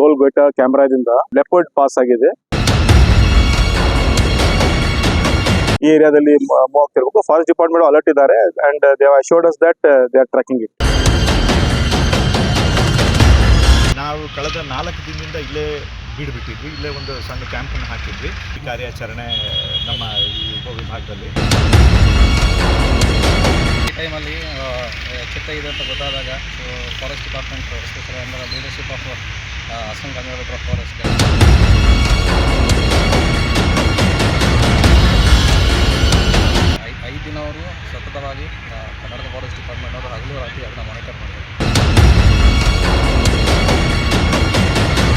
Toll gate ಕ್ಯಾಮ್ರಾದಿಂದ leopard pass ಆಗಿದೆ. ಈ ಏರಿಯಾದಲ್ಲಿ ಮೂವ್ ಆಗ್ತಿರ್ಬೇಕು ಫಾರೆಸ್ಟ್ ಡಿಪಾರ್ಟ್ಮೆಂಟ್ ಅಲರ್ಟ್ ಇದ್ದಾರೆ and they assured us that they are tracking it ನಾವು ಕಳೆದ ನಾಲ್ಕು ದಿನದಿಂದ ಇಲ್ಲೇ ಬೀಡ್ಬಿಟ್ಟಿದ್ವಿ. ಇಲ್ಲೇ ಒಂದು ಸಣ್ಣ ಕ್ಯಾಂಪನ್ನು ಹಾಕಿದ್ವಿ. ಈ ಕಾರ್ಯಾಚರಣೆ ನಮ್ಮ ಈ ಉಪವಿಭಾಗದಲ್ಲಿ. ಈ ಟೈಮಲ್ಲಿ ಚಿತ್ತ ಇದೆ ಅಂತ ಗೊತ್ತಾದಾಗ forest department especially under leadership of assistant conservator forest ಐದು ದಿನ ಅವರು ಸತತವಾಗಿ ಕರ್ನಾಟಕ ಫಾರೆಸ್ಟ್ ಡಿಪಾರ್ಟ್ಮೆಂಟ್ ಅವರು ಹಗಲು ರಾತ್ರಿ ಅದನ್ನ ಮಾನಿಟರ್ ಮಾಡಿದ್ದಾರೆ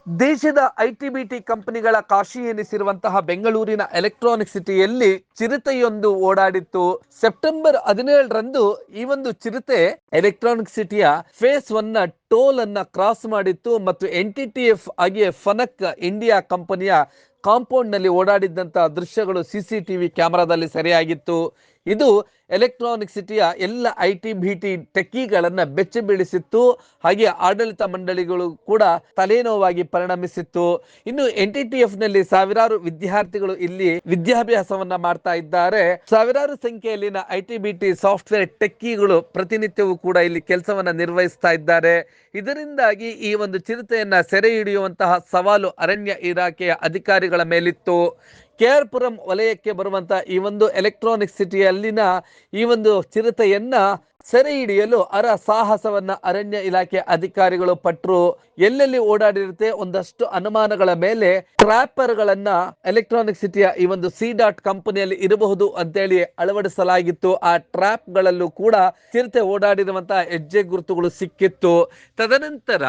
ದೇಶದ ಐಟಿಬಿಟಿ ಕಂಪನಿಗಳ ಕಾಶಿ ಎನಿಸಿರುವಂತಹ ಬೆಂಗಳೂರಿನ ಎಲೆಕ್ಟ್ರಾನಿಕ್ ಸಿಟಿಯಲ್ಲಿ ಚಿರತೆಯೊಂದು ಓಡಾಡಿತ್ತು. ಸೆಪ್ಟೆಂಬರ್ ಹದಿನೇಳರಂದು ಈ ಒಂದು ಚಿರತೆ ಎಲೆಕ್ಟ್ರಾನಿಕ್ ಸಿಟಿಯ ಫೇಸ್ ಒನ್ನ ಟೋಲ್ ಅನ್ನ ಕ್ರಾಸ್ ಮಾಡಿತ್ತು ಮತ್ತು ಎನ್ ಟಿ ಟಿ ಎಫ್ ಹಾಗೆಯೇ ಫನಕ್ ಇಂಡಿಯಾ ಕಂಪನಿಯ ಕಾಂಪೌಂಡ್ನಲ್ಲಿ ಓಡಾಡಿದ್ದಂತಹ ದೃಶ್ಯಗಳು ಸಿಸಿಟಿವಿ ಕ್ಯಾಮೆರಾದಲ್ಲಿ ಸೆರೆಯಾಗಿತ್ತು. ಇದು ಎಲೆಕ್ಟ್ರಾನಿಕ್ ಸಿಟಿಯ ಎಲ್ಲ ಐ ಟಿ ಬಿ ಟಿ ಟೆಕ್ಕಿಗಳನ್ನ ಬೆಚ್ಚಿ ಬೀಳಿಸಿತ್ತು. ಹಾಗೆ ಆಡಳಿತ ಮಂಡಳಿಗಳು ಕೂಡ ತಲೆನೋವಾಗಿ ಪರಿಣಮಿಸಿತ್ತು. ಇನ್ನು ಎನ್ ಟಿ ಟಿ ಎಫ್ನಲ್ಲಿ ಸಾವಿರಾರು ವಿದ್ಯಾರ್ಥಿಗಳು ಇಲ್ಲಿ ವಿದ್ಯಾಭ್ಯಾಸವನ್ನ ಮಾಡ್ತಾ ಇದ್ದಾರೆ. ಸಾವಿರಾರು ಸಂಖ್ಯೆಯಲ್ಲಿನ I T B T software ಟೆಕ್ಕಿಗಳು ಪ್ರತಿನಿತ್ಯವೂ ಕೂಡ ಇಲ್ಲಿ ಕೆಲಸವನ್ನ ನಿರ್ವಹಿಸ್ತಾ ಇದ್ದಾರೆ. ಇದರಿಂದಾಗಿ ಈ ಒಂದು ಚಿರತೆಯನ್ನ ಸೆರೆ ಹಿಡಿಯುವಂತಹ ಸವಾಲು ಅರಣ್ಯ ಇಲಾಖೆಯ ಅಧಿಕಾರಿಗಳ ಮೇಲಿತ್ತು. ಕೆ ಆರ್ ಪುರಂ ವಲಯಕ್ಕೆ ಬರುವಂಥ ಈ ಒಂದು ಎಲೆಕ್ಟ್ರಾನಿಕ್ ಸಿಟಿಯಲ್ಲಿನ ಈ ಒಂದು ಚಿರತೆಯನ್ನ ಸೆರೆ ಹಿಡಿಯಲು ಅರ ಸಾಹಸವನ್ನ ಅರಣ್ಯ ಇಲಾಖೆ ಅಧಿಕಾರಿಗಳು ಪಟ್ರು. ಎಲ್ಲೆಲ್ಲಿ ಓಡಾಡಿರುತ್ತೆ ಒಂದಷ್ಟು ಅನುಮಾನಗಳ ಮೇಲೆ ಟ್ರಾಪರ್ ಗಳನ್ನ ಎಲೆಕ್ಟ್ರಾನಿಕ್ ಸಿಟಿಯ ಈ ಒಂದು ಸಿ ಡಾಟ್ ಕಂಪನಿಯಲ್ಲಿ ಇರಬಹುದು ಅಂತೇಳಿ ಅಳವಡಿಸಲಾಗಿತ್ತು. ಆ ಟ್ರಾಪ್ ಗಳಲ್ಲೂ ಕೂಡ ಚಿರತೆ ಓಡಾಡಿರುವಂತಹ ಹೆಜ್ಜೆ ಗುರುತುಗಳು ಸಿಕ್ಕಿತ್ತು. ತದನಂತರ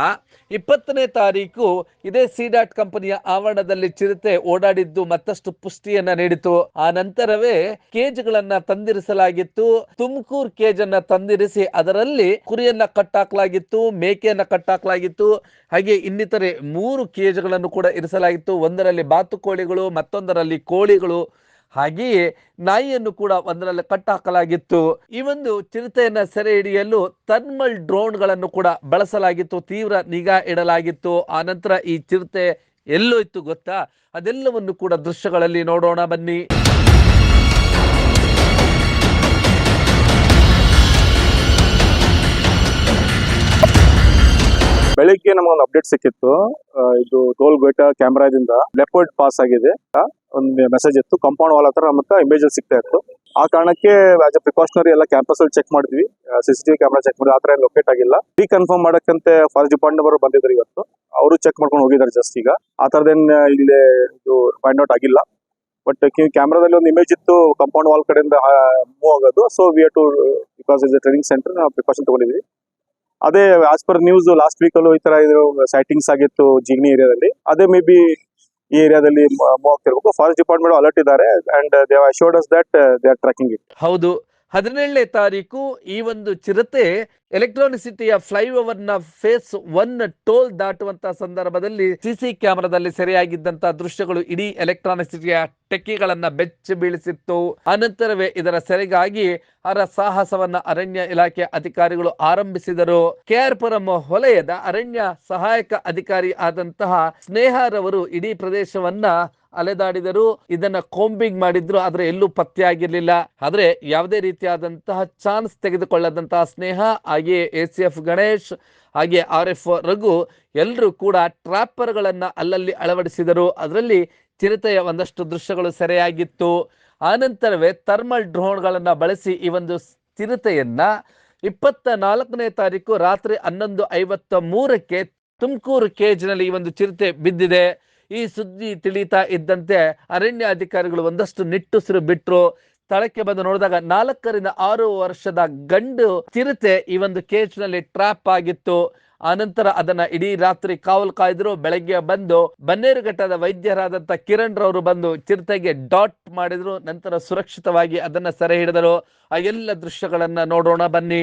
ಇಪ್ಪತ್ತನೇ ತಾರೀಕು ಇದೇ ಸಿ ಡಾಟ್ ಕಂಪನಿಯ ಆವರಣದಲ್ಲಿ ಚಿರತೆ ಓಡಾಡಿದ್ದು ಮತ್ತಷ್ಟು ಪುಷ್ಟಿಯನ್ನ ನೀಡಿತು. ಆ ನಂತರವೇ ಕೇಜ್ ಗಳನ್ನ ತಂದಿರಿಸಲಾಗಿತ್ತು. ತುಮಕೂರು ಕೇಜ್ ಅನ್ನ ತಂದಿರಿಸಿ ಅದರಲ್ಲಿ ಕುರಿಯನ್ನ ಕಟ್ಟಾಕಲಾಗಿತ್ತು, ಮೇಕೆಯನ್ನ ಕಟ್ಟಾಕಲಾಗಿತ್ತು, ಹಾಗೆ ಇನ್ನಿತರೆ ಮೂರು ಕೇಜ್ಗಳನ್ನು ಕೂಡ ಇರಿಸಲಾಗಿತ್ತು. ಒಂದರಲ್ಲಿ ಬಾತುಕೋಳಿಗಳು, ಮತ್ತೊಂದರಲ್ಲಿ ಕೋಳಿಗಳು. ಹಾಗೆಯೇ ನಾಯಿಯನ್ನು ಕೂಡ ಒಂದರಲ್ಲಿ ಕಟ್ಟಾಕಲಾಗಿತ್ತು. ಈ ಒಂದು ಚಿರತೆಯನ್ನ ಸೆರೆ ಹಿಡಿಯಲು ಥರ್ಮಲ್ ಡ್ರೋನ್ಗಳನ್ನು ಕೂಡ ಬಳಸಲಾಗಿತ್ತು, ತೀವ್ರ ನಿಗಾ ಇಡಲಾಗಿತ್ತು. ಆನಂತರ ಈ ಚಿರತೆ ಎಲ್ಲೋಯ್ತು ಗೊತ್ತಾ? ಅದೆಲ್ಲವನ್ನು ಕೂಡ ದೃಶ್ಯಗಳಲ್ಲಿ ನೋಡೋಣ ಬನ್ನಿ. ಬೆಳಿಗ್ಗೆ ನಮಗೊಂದು ಅಪ್ಡೇಟ್ ಸಿಕ್ಕಿತ್ತು. ಇದು ಟೋಲ್ ಗೇಟ್ ಕ್ಯಾಮ್ರಾದಿಂದ ಲೆಪರ್ಡ್ ಪಾಸ್ ಆಗಿದೆ. ಒಂದು ಮೆಸೇಜ್ ಇತ್ತು. ಕಾಂಪೌಂಡ್ ವಾಲ್ ಹತ್ರ ಮತ್ತೆ ಇಮೇಜ್ ಸಿಗ್ತಾ ಇತ್ತು. ಆ ಕಾರಣಕ್ಕೆ ಆಸ್ ಅ ಪ್ರಿಕಾಷನರಿ ಎಲ್ಲ ಕ್ಯಾಂಪಸ್ ಅಲ್ಲಿ ಚೆಕ್ ಮಾಡಿದ್ವಿ. ಸಿಸಿಟಿವಿ ಕ್ಯಾಮ್ರಾ ಚೆಕ್ ಮಾಡಿ ಆತರ ಲೊಕೇಟ್ ಆಗಿಲ್ಲ. ರೀ ಕನ್ಫರ್ಮ್ ಮಾಡಕ್ಕಂತೆ ಫಾರೆಸ್ಟ್ ಡಿಪಾರ್ಟ್ಮೆಂಟ್ ಅವರು ಬಂದಿದ್ರು ಇವತ್ತು. ಅವರು ಚೆಕ್ ಮಾಡ್ಕೊಂಡು ಹೋಗಿದ್ದಾರೆ ಜಸ್ಟ್ ಈಗ. ಆ ತರದೇನ್ ಇಲ್ಲಿ ಇದು ಫೈಂಡ್ ಔಟ್ ಆಗಿಲ್ಲ. ಬಟ್ ಕ್ಯಾಮ್ರಾದಲ್ಲಿ ಒಂದು ಇಮೇಜ್ ಇತ್ತು. ಕಾಂಪೌಂಡ್ ವಾಲ್ ಕಡೆಯಿಂದ ಮೂವ್ ಆಗೋದು. So we too because is training centre ನಾವು ಪ್ರಿಕಾಷನ್ ತಗೊಂಡಿದ್ವಿ. ಅದೇ as per news last week ಅಲ್ಲೂ ಈ ತರ ಇದು ಸೈಟಿಂಗ್ಸ್ ಆಗಿತ್ತು ಜಿಗ್ನಿ ಏರಿಯಾದಲ್ಲಿ. ಅದೇ ಮೇ ಬಿ ಈ ಏರಿಯಾದಲ್ಲಿ ಮೂವ್ ಆಗ್ತಿರ್ಬೇಕು. ಫಾರೆಸ್ಟ್ ಡಿಪಾರ್ಟ್ಮೆಂಟ್ ಅಲರ್ಟ್ ಇದ್ದಾರೆ and they assured us that they are tracking it ಹೌದು. ಹದಿನೇಳನೇ ತಾರೀಕು ಈ ಒಂದು ಚಿರತೆ ಎಲೆಕ್ಟ್ರಾನಿಕ್ ಸಿಟಿಯ ಫ್ಲೈಓವರ್ನ ಫೇಸ್ ಒನ್ ಟೋಲ್ ದಾಟುವಂತಹ ಸಂದರ್ಭದಲ್ಲಿ ಸಿಸಿ ಕ್ಯಾಮೆರಾದಲ್ಲಿ ಸೆರೆಯಾಗಿದ್ದಂತಹ ದೃಶ್ಯಗಳು ಇಡೀ ಎಲೆಕ್ಟ್ರಾನಿಕ್ ಸಿಟಿಯ ಟೆಕ್ಕಿಗಳನ್ನ ಬೆಚ್ಚಿ ಬೀಳಿಸಿತ್ತು. ಅನಂತರವೇ ಇದರ ಸೆರೆಗಾಗಿ ಅರ ಸಾಹಸವನ್ನ ಅರಣ್ಯ ಇಲಾಖೆ ಅಧಿಕಾರಿಗಳು ಆರಂಭಿಸಿದರು. ಕೆ ಆರ್ ಪುರಂ ವಲಯದ ಅರಣ್ಯ ಸಹಾಯಕ ಅಧಿಕಾರಿ ಆದಂತಹ ಸ್ನೇಹರವರು ಇಡೀ ಪ್ರದೇಶವನ್ನ ಅಲೆದಾಡಿದರು ಇದನ್ನ ಕೋಂಬಿಂಗ್ ಮಾಡಿದ್ರು ಆದ್ರೆ ಎಲ್ಲೂ ಪತ್ತೆ ಆಗಿರ್ಲಿಲ್ಲ. ಆದ್ರೆ ಯಾವುದೇ ರೀತಿಯಾದಂತಹ ಚಾನ್ಸ್ ತೆಗೆದುಕೊಳ್ಳದಂತಹ ಸ್ನೇಹ ಹಾಗೆ ಎ ಎಫ್ ಗಣೇಶ್ ಹಾಗೆ ಆರ್ ಎಫ್ ರಘು ಎಲ್ಲರೂ ಕೂಡ ಟ್ರಾಪರ್ ಗಳನ್ನ ಅಲ್ಲಲ್ಲಿ ಅಳವಡಿಸಿದರು. ಅದರಲ್ಲಿ ಚಿರತೆಯ ಒಂದಷ್ಟು ದೃಶ್ಯಗಳು ಸೆರೆಯಾಗಿತ್ತು. ಆನಂತರವೇ ಥರ್ಮಲ್ ಡ್ರೋನ್ಗಳನ್ನ ಬಳಸಿ ಈ ಒಂದು ಚಿರತೆಯನ್ನ ಇಪ್ಪತ್ತ ನಾಲ್ಕನೇ ತಾರೀಕು ರಾತ್ರಿ ಹನ್ನೊಂದು ಐವತ್ತ ಮೂರಕ್ಕೆ ತುಮಕೂರು ಕೇಜ್ನಲ್ಲಿ ಈ ಒಂದು ಚಿರತೆ ಬಿದ್ದಿದೆ. ಈ ಸುದ್ದಿ ತಿಳಿತಾ ಇದ್ದಂತೆ ಅರಣ್ಯ ಅಧಿಕಾರಿಗಳು ಒಂದಷ್ಟು ನಿಟ್ಟುಸಿರು ಬಿಟ್ರು. ಸ್ಥಳಕ್ಕೆ ಬಂದು ನೋಡಿದಾಗ ನಾಲ್ಕರಿಂದ ಆರು ವರ್ಷದ ಗಂಡು ಚಿರತೆ ಈ ಒಂದು ಕೇಜ್ನಲ್ಲಿ ಟ್ರಾಪ್ ಆಗಿತ್ತು. ಆನಂತರ ಅದನ್ನ ಇಡೀ ರಾತ್ರಿ ಕಾವಲು ಕಾಯ್ದ್ರು, ಬೆಳಗ್ಗೆ ಬಂದು ಬನ್ನೇರುಘಟ್ಟದ ವೈದ್ಯರಾದಂತ ಕಿರಣ್ ರವರು ಬಂದು ಚಿರತೆಗೆ ಡಾಟ್ ಮಾಡಿದ್ರು. ನಂತರ ಸುರಕ್ಷಿತವಾಗಿ ಅದನ್ನ ಸೆರೆ ಹಿಡಿದರು. ಆ ಎಲ್ಲ ದೃಶ್ಯಗಳನ್ನ ನೋಡೋಣ ಬನ್ನಿ.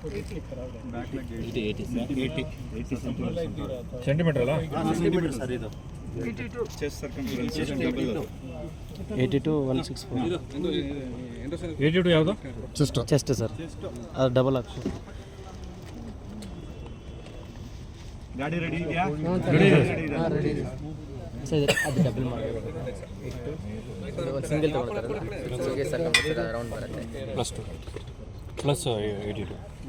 ಹ್ಞೂ eighty two one six four eighty two ಯಾವುದು ಚೆಸ್ಟ್ ಸರ್ ಅದು ಡಬಲ್ ಆಗ್ತದೆ ಗಾಡಿ ರೆಡಿ ಇದೆಯಾ ಸರ್ ಅದು ಡಬಲ್ ಮಾಡಿ ಸಿಂಗಲ್ ಸಿಂಗಲ್ ಸರ್ಕಮ್ ರೌಂಡ್ ಬರುತ್ತೆ plus two plus eighty two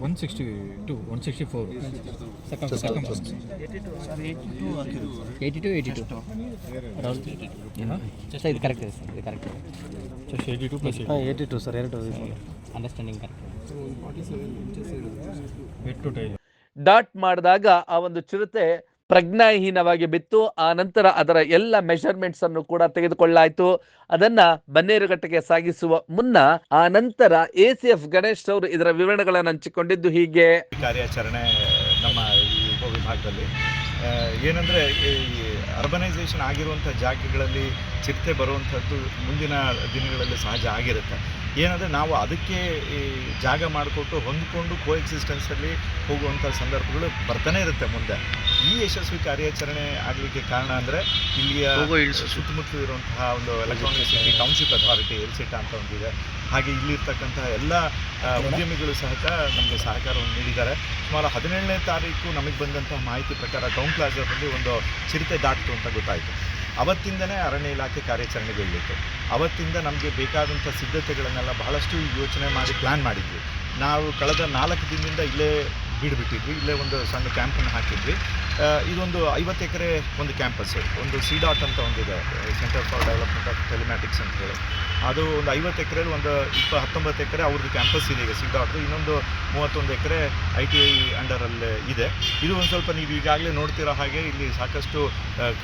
one sixty two one sixty four eighty two eighty two sir ಇದು correct ಇದೆ ಸರ್ ಇದು ಕರೆಕ್ಟ್ ಇದೆ ಜಸ್ಟ್ ಏಯ್ಟಿ ಟು ಪ್ಲಸ್ ಹಾಂ ಏಯ್ಟಿ ಟು ಸರ್ ಎರಡು understanding correct dot ಮಾಡಿದಾಗ ಆ ಒಂದು ಚಿರತೆ ಪ್ರಜ್ಞಾಹೀನವಾಗಿ ಬಿತ್ತು. ಆ ನಂತರ ಅದರ ಎಲ್ಲ ಮೆಷರ್ಮೆಂಟ್ಸ್ ಅನ್ನು ಕೂಡ ತೆಗೆದುಕೊಳ್ಳಲಾಯಿತು ಅದನ್ನ ಬನ್ನೇರುಘಟ್ಟಕ್ಕೆ ಸಾಗಿಸುವ ಮುನ್ನ ಆ ನಂತರ ಎ ಸಿ ಎಫ್ ಗಣೇಶ್ ಅವರು ಇದರ ವಿವರಣೆಗಳನ್ನು ಹಂಚಿಕೊಂಡಿದ್ದು ಹೀಗೆ. ಕಾರ್ಯಾಚರಣೆ ನಮ್ಮ ಉಪವಿಭಾಗದಲ್ಲಿ ಏನಂದರೆ ಏನಂದ್ರೆ ಈ ಅರ್ಬನೈಸೇಷನ್ ಆಗಿರುವಂಥ ಜಾಗಗಳಲ್ಲಿ ಚಿರತೆ ಬರುವಂಥದ್ದು ಮುಂದಿನ ದಿನಗಳಲ್ಲಿ ಸಹಜ ಆಗಿರುತ್ತೆ. ಏನಂದರೆ ನಾವು ಅದಕ್ಕೆ ಈ ಜಾಗ ಮಾಡಿಕೊಟ್ಟು ಹೊಂದಿಕೊಂಡು ಕೋ ಎಕ್ಸಿಸ್ಟೆನ್ಸಲ್ಲಿ ಹೋಗುವಂಥ ಸಂದರ್ಭಗಳು ಬರ್ತಾನೆ ಇರುತ್ತೆ ಮುಂದೆ. ಈ ಯಶಸ್ವಿ ಕಾರ್ಯಾಚರಣೆ ಆಗಲಿಕ್ಕೆ ಕಾರಣ ಅಂದರೆ ಇಲ್ಲಿಯ ಸುತ್ತಮುತ್ತಲು ಇರುವಂತಹ ಒಂದು electronic city township authority ELCITA ಅಂತ ಒಂದಿದೆ ಹಾಗೆ ಇಲ್ಲಿರ್ತಕ್ಕಂತಹ ಎಲ್ಲ ಉದ್ಯಮಿಗಳು ಸಹಿತ ನಮಗೆ ಸಹಕಾರವನ್ನು ನೀಡಿದ್ದಾರೆ. ಸುಮಾರು ಹದಿನೇಳನೇ ತಾರೀಕು ನಮಗೆ ಬಂದಂತಹ ಮಾಹಿತಿ ಪ್ರಕಾರ ಟೌನ್ ಪ್ಲಾಜಾದಲ್ಲಿ ಒಂದು ಚಿರತೆ ದಾಟಿತು ಅಂತ ಗೊತ್ತಾಯಿತು. ಅವತ್ತಿಂದನೇ ಅರಣ್ಯ ಇಲಾಖೆ ಕಾರ್ಯಾಚರಣೆಗೊಳ್ಳಿತ್ತು ಅವತ್ತಿಂದ ನಮಗೆ ಬೇಕಾದಂಥ ಸಿದ್ಧತೆಗಳನ್ನೆಲ್ಲ ಬಹಳಷ್ಟು ಯೋಚನೆ ಮಾಡಿ ಪ್ಲ್ಯಾನ್ ಮಾಡಿದ್ವಿ. ನಾವು ಕಳೆದ ನಾಲ್ಕು ದಿನದಿಂದ ಇಲ್ಲೇ ಬೀಡ್ಬಿಟ್ಟಿದ್ವಿ. ಇಲ್ಲೇ ಒಂದು ಸಣ್ಣ ಕ್ಯಾಂಪನ್ನು ಹಾಕಿದ್ವಿ. ಇದೊಂದು ಐವತ್ತು ಎಕರೆ ಒಂದು ಕ್ಯಾಂಪಸ್ ಒಂದು ಸಿ ಡಾಟ್ ಅಂತ ಒಂದಿದೆ centre for development of telematics ಅಂತ ಹೇಳಿ. ಅದು ಒಂದು ಐವತ್ತು ಎಕರೆಯಲ್ಲಿ ಒಂದು ಇಪ್ಪ ಹತ್ತೊಂಬತ್ತು ಎಕರೆ ಅವ್ರದ್ದು ಕ್ಯಾಂಪಸ್ ಇದೆ ಈಗ ಸಿ ಡಾಟ್ ಇನ್ನೊಂದು ಮೂವತ್ತೊಂದು ಎಕರೆ ಐ ಟಿ ಐ ಅಂಡರಲ್ಲೇ ಇದೆ. ಇದು ಒಂದು ಸ್ವಲ್ಪ ನೀವು ಈಗಾಗಲೇ ನೋಡ್ತಿರೋ ಹಾಗೆ ಇಲ್ಲಿ ಸಾಕಷ್ಟು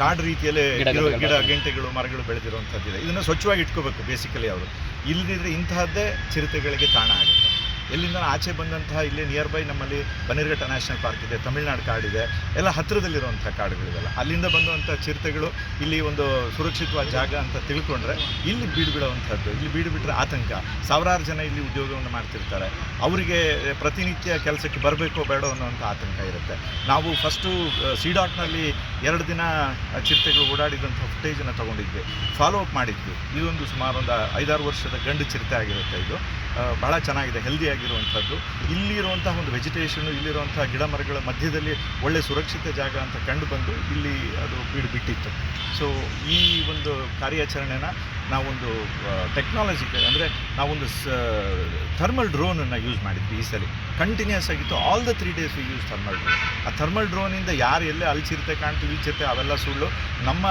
ಕಾಡು ರೀತಿಯಲ್ಲೇ ಗಿಡ ಗಂಟೆಗಳು ಮರಗಳು ಬೆಳೆದಿರುವಂಥದ್ದಿದೆ. ಇದನ್ನು ಸ್ವಚ್ಛವಾಗಿ ಇಟ್ಕೋಬೇಕು ಬೇಸಿಕಲಿ ಅವರು. ಇಲ್ಲದಿದ್ದರೆ ಇಂತಹದ್ದೇ ಚಿರತೆಗಳಿಗೆ ತಾಣ ಆಗುತ್ತೆ. ಎಲ್ಲಿಂದ ಆಚೆ ಬಂದಂತಹ ಇಲ್ಲಿ ನಿಯರ್ ಬೈ ನಮ್ಮಲ್ಲಿ ಬನ್ನೇರುಘಟ್ಟ ನ್ಯಾಷನಲ್ ಪಾರ್ಕ್ ಇದೆ, ತಮಿಳ್ನಾಡು ಕಾಡಿದೆ, ಎಲ್ಲ ಹತ್ತಿರದಲ್ಲಿರುವಂಥ ಕಾಡುಗಳಿವೆಲ್ಲ. ಅಲ್ಲಿಂದ ಬಂದಂಥ ಚಿರತೆಗಳು ಇಲ್ಲಿ ಒಂದು ಸುರಕ್ಷಿತವಾದ ಜಾಗ ಅಂತ ತಿಳ್ಕೊಂಡ್ರೆ ಇಲ್ಲಿ ಬೀಡು ಬಿಡುವಂಥದ್ದು ಇಲ್ಲಿ ಬೀಡು ಬಿಟ್ಟರೆ ಆತಂಕ. ಸಾವಿರಾರು ಜನ ಇಲ್ಲಿ ಉದ್ಯೋಗವನ್ನು ಮಾಡ್ತಿರ್ತಾರೆ. ಅವರಿಗೆ ಪ್ರತಿನಿತ್ಯ ಕೆಲಸಕ್ಕೆ ಬರಬೇಕೋ ಬೇಡೋ ಅನ್ನೋಂಥ ಆತಂಕ ಇರುತ್ತೆ. ನಾವು ಫಸ್ಟು ಸಿ ಡಾಟ್ನಲ್ಲಿ ಎರಡು ದಿನ ಚಿರತೆಗಳು ಓಡಾಡಿದಂಥ ಫುಟೇಜನ್ನು ತೊಗೊಂಡಿದ್ವಿ. ಫಾಲೋ ಅಪ್ ಮಾಡಿದ್ವಿ. ಇದೊಂದು ಸುಮಾರು ಒಂದು ಐದಾರು ವರ್ಷದ ಗಂಡು ಚಿರತೆ ಆಗಿರುತ್ತೆ ಇದು. ಭಾಳ ಚೆನ್ನಾಗಿದೆ ಹೆಲ್ದಿ ಆಗಿರುವಂಥದ್ದು. ಇಲ್ಲಿರುವಂತಹ ಒಂದು ವೆಜಿಟೇಷನು ಇಲ್ಲಿರುವಂತಹ ಗಿಡ ಮರಗಳ ಮಧ್ಯದಲ್ಲಿ ಒಳ್ಳೆ ಸುರಕ್ಷಿತ ಜಾಗ ಅಂತ ಕಂಡು ಬಂದು ಇಲ್ಲಿ ಅದು ಬೀಡು ಬಿಟ್ಟಿತ್ತು. ಸೊ ಈ ಒಂದು ಕಾರ್ಯಾಚರಣೆನ ನಾವೊಂದು ಟೆಕ್ನಾಲಜಿ ಅಂದರೆ ನಾವೊಂದು ಸ ಥರ್ಮಲ್ ಡ್ರೋನನ್ನು ಯೂಸ್ ಮಾಡಿದ್ವಿ ಈ ಸಲ. ಕಂಟಿನ್ಯೂಸ್ ಆಗಿತ್ತು. All the three days we use thermal drone ಆ ಥರ್ಮಲ್ ಡ್ರೋನಿಂದ ಯಾರು ಎಲ್ಲೇ ಅಲ್ಲಿ ಚಿರತೆ ಕಾಣ್ತೀವಿ ಚಿರತೆ, ಅವೆಲ್ಲ ಸುಳ್ಳು. ನಮ್ಮ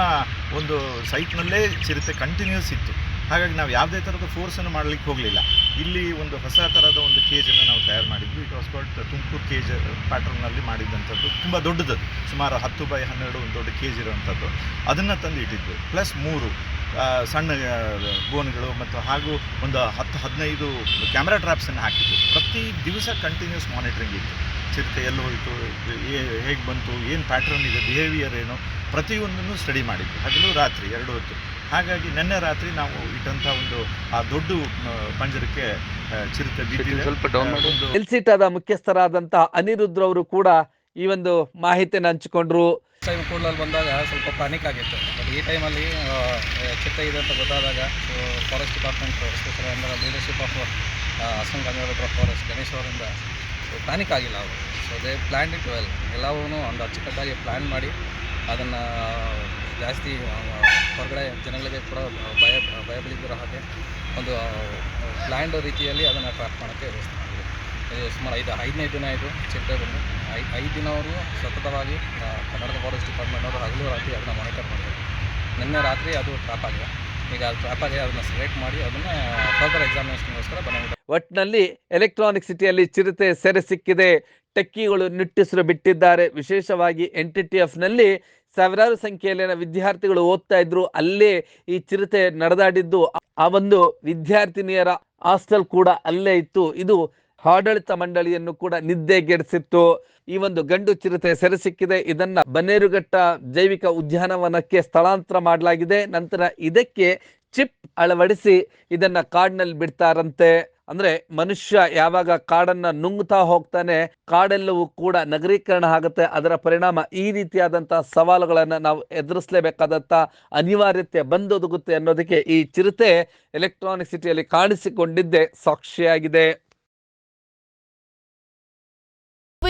ಒಂದು ಸೈಟ್ನಲ್ಲೇ ಚಿರತೆ ಕಂಟಿನ್ಯೂಸ್ ಇತ್ತು. ಹಾಗಾಗಿ ನಾವು ಯಾವುದೇ ಥರದ ಫೋರ್ಸನ್ನು ಮಾಡಲಿಕ್ಕೆ ಹೋಗಲಿಲ್ಲ. ಇಲ್ಲಿ ಒಂದು ಹೊಸ ಥರದ ಒಂದು ಕೇಜನ್ನು ನಾವು ತಯಾರು ಮಾಡಿದ್ವಿ. It was called Tumakuru cage ಪ್ಯಾಟ್ರನ್ನಲ್ಲಿ ಮಾಡಿದ್ದಂಥದ್ದು ತುಂಬ ದೊಡ್ಡದು ಸುಮಾರು ಹತ್ತು ಬೈ ಹನ್ನೆರಡು ಒಂದು ದೊಡ್ಡ ಕೇಜ್ ಇರುವಂಥದ್ದು. ಅದನ್ನು ತಂದು ಇಟ್ಟಿದ್ವಿ ಪ್ಲಸ್ ಮೂರು. ಸಣ್ಣ ಬೋನ್ಗಳು ಮತ್ತು ಹಾಗೂ ಒಂದು ಹತ್ತು ಹದಿನೈದು ಕ್ಯಾಮ್ರಾ ಟ್ರ್ಯಾಪ್ಸನ್ನು ಹಾಕಿದ್ವಿ. ಪ್ರತಿ ದಿವಸ ಕಂಟಿನ್ಯೂಸ್ ಮಾನಿಟ್ರಿಂಗ್ ಇತ್ತು. ಚಿರತೆ ಎಲ್ಲಿ ಹೋಯಿತು ಹೇಗೆ ಬಂತು ಏನು ಪ್ಯಾಟ್ರನ್ ಇದೆ ಬಿಹೇವಿಯರ್ ಏನು ಪ್ರತಿಯೊಂದನ್ನು ಸ್ಟಡಿ ಮಾಡಿದ್ವಿ. ಹಗಲು ರಾತ್ರಿ ಎರಡು ಹೊತ್ತು. ಹಾಗಾಗಿ ನಿನ್ನೆ ರಾತ್ರಿ ನಾವು ಇಟ್ಟಂಥ ಒಂದು ಆ ದೊಡ್ಡ ಪಂಜರಕ್ಕೆ ಚಿರತೆ ಬಿದ್ದಿದೆ. ಸ್ವಲ್ಪ ಡೌನ್ ಮಾಡಿ. ಎಲ್ಸಿಟಾದ ಮುಖ್ಯಸ್ಥರಾದಂಥ ಅನಿರುದ್ರವರು ಕೂಡ ಈ ಒಂದು ಮಾಹಿತಿಯನ್ನು ಹಂಚಿಕೊಂಡ್ರು. ಟೈಮ್ ಕೂಡಲಲ್ಲಿ ಬಂದಾಗ ಸ್ವಲ್ಪ ಪ್ಯಾನಿಕ್ ಆಗಿತ್ತು. ಬಟ್ ಈ ಟೈಮಲ್ಲಿ ಚಿತ್ತ ಇದೆ ಅಂತ ಗೊತ್ತಾದಾಗ ಫಾರೆಸ್ಟ್ ಡಿಪಾರ್ಟ್ಮೆಂಟ್ ಎಸ್ಪೆಷಲಿ ಅಂದರೆ leadership of assistant conservator of forest Ganesh ಅವರಿಂದ ಪ್ಯಾನಿಕ್ ಆಗಿಲ್ಲ ಅವರು. So they plan it well ಎಲ್ಲವೂ ಒಂದು ಅಚ್ಚುಕಟ್ಟಾಗಿ ಪ್ಲ್ಯಾನ್ ಮಾಡಿ, ಅದನ್ನು, ಜಾಸ್ತಿ ಹೊರಗಡೆ ಜನಗಳಿಗೆ ಕೂಡ ಭಯ ಭಯ ಬೀಳಿದಿರೋ ಹಾಗೆ, ಒಂದು ಪ್ಲ್ಯಾಂಡ್ ರೀತಿಯಲ್ಲಿ ಅದನ್ನು ಟ್ರ್ಯಾಪ್ ಮಾಡೋಕ್ಕೆ ವ್ಯವಸ್ಥೆ ಮಾಡಿದೆ ಸುಮಾರು ಐದು ಐದನೇ ದಿನ ಇದು ಚಿಟ್ಟೆ ಬಂದು. ಐ ಐದು ಅವರು ಸತತವಾಗಿ ಕನ್ನಡದ ಫಾರೆಸ್ಟ್ ಡಿಪಾರ್ಟ್ಮೆಂಟ್ ಅವರು ಹಗಲು ರಾತ್ರಿ ಅದನ್ನು ಮಾನಿಟರ್ ಮಾಡಿದ್ದಾರೆ ನಿನ್ನೆ ರಾತ್ರಿ ಅದು ಟ್ರಾಪ್ ಆಗಿದೆ. ಈಗ ಟ್ರ್ಯಾಪಲ್ಲಿ ಅದನ್ನು ಸೆಲೆಕ್ಟ್ ಮಾಡಿ ಅದನ್ನು ಫರ್ದರ್ ಎಕ್ಸಾಮಿನೇಷನ್ಗೋಸ್ಕರ ಒಟ್ಟಿನಲ್ಲಿ ಎಲೆಕ್ಟ್ರಾನಿಕ್ ಸಿಟಿಯಲ್ಲಿ ಚಿರತೆ ಸೆರೆ ಸಿಕ್ಕಿದೆ. ಟೆಕ್ಕಿಗಳು ನಿಟ್ಟುಸಿರು ಬಿಟ್ಟಿದ್ದಾರೆ. ವಿಶೇಷವಾಗಿ ಎನ್ ಟಿ ಟಿ ಎಫ್ನಲ್ಲಿ ಸಾವಿರಾರು ಸಂಖ್ಯೆಯಲ್ಲಿನ ವಿದ್ಯಾರ್ಥಿಗಳು ಓದ್ತಾ ಇದ್ರು. ಅಲ್ಲೇ ಈ ಚಿರತೆ ನಡೆದಾಡಿದ್ದು. ಆ ಒಂದು ವಿದ್ಯಾರ್ಥಿನಿಯರ ಹಾಸ್ಟೆಲ್ ಕೂಡ ಅಲ್ಲೇ ಇತ್ತು. ಇದು ಆಡಳಿತ ಮಂಡಳಿಯನ್ನು ಕೂಡ ನಿದ್ದೆಗೆಡಿಸಿತ್ತು. ಈ ಒಂದು ಗಂಡು ಚಿರತೆ ಸೆರೆ ಸಿಕ್ಕಿದೆ ಇದನ್ನ ಬನ್ನೇರುಘಟ್ಟ ಜೈವಿಕ ಉದ್ಯಾನವನಕ್ಕೆ ಸ್ಥಳಾಂತರ ಮಾಡಲಾಗಿದೆ. ನಂತರ ಇದಕ್ಕೆ ಚಿಪ್ ಅಳವಡಿಸಿ ಇದನ್ನ ಕಾಡಿನಲ್ಲಿ ಬಿಡ್ತಾರಂತೆ. ಅಂದ್ರೆ ಮನುಷ್ಯ ಯಾವಾಗ ಕಾಡನ್ನ ನುಂಗ್ತಾ ಹೋಗ್ತಾನೆ, ಕಾಡೆಲ್ಲವೂ ಕೂಡ ನಗರೀಕರಣ ಆಗುತ್ತೆ. ಅದರ ಪರಿಣಾಮ ಈ ರೀತಿಯಾದಂತಹ ಸವಾಲುಗಳನ್ನ ನಾವು ಎದುರಿಸಲೇಬೇಕಾದಂತ ಅನಿವಾರ್ಯತೆ ಬಂದೊದಗುತ್ತೆ ಅನ್ನೋದಕ್ಕೆ ಈ ಚಿರತೆ ಎಲೆಕ್ಟ್ರಾನಿಕ್ ಸಿಟಿಯಲ್ಲಿ ಕಾಣಿಸಿಕೊಂಡಿದ್ದೇ ಸಾಕ್ಷಿಯಾಗಿದೆ.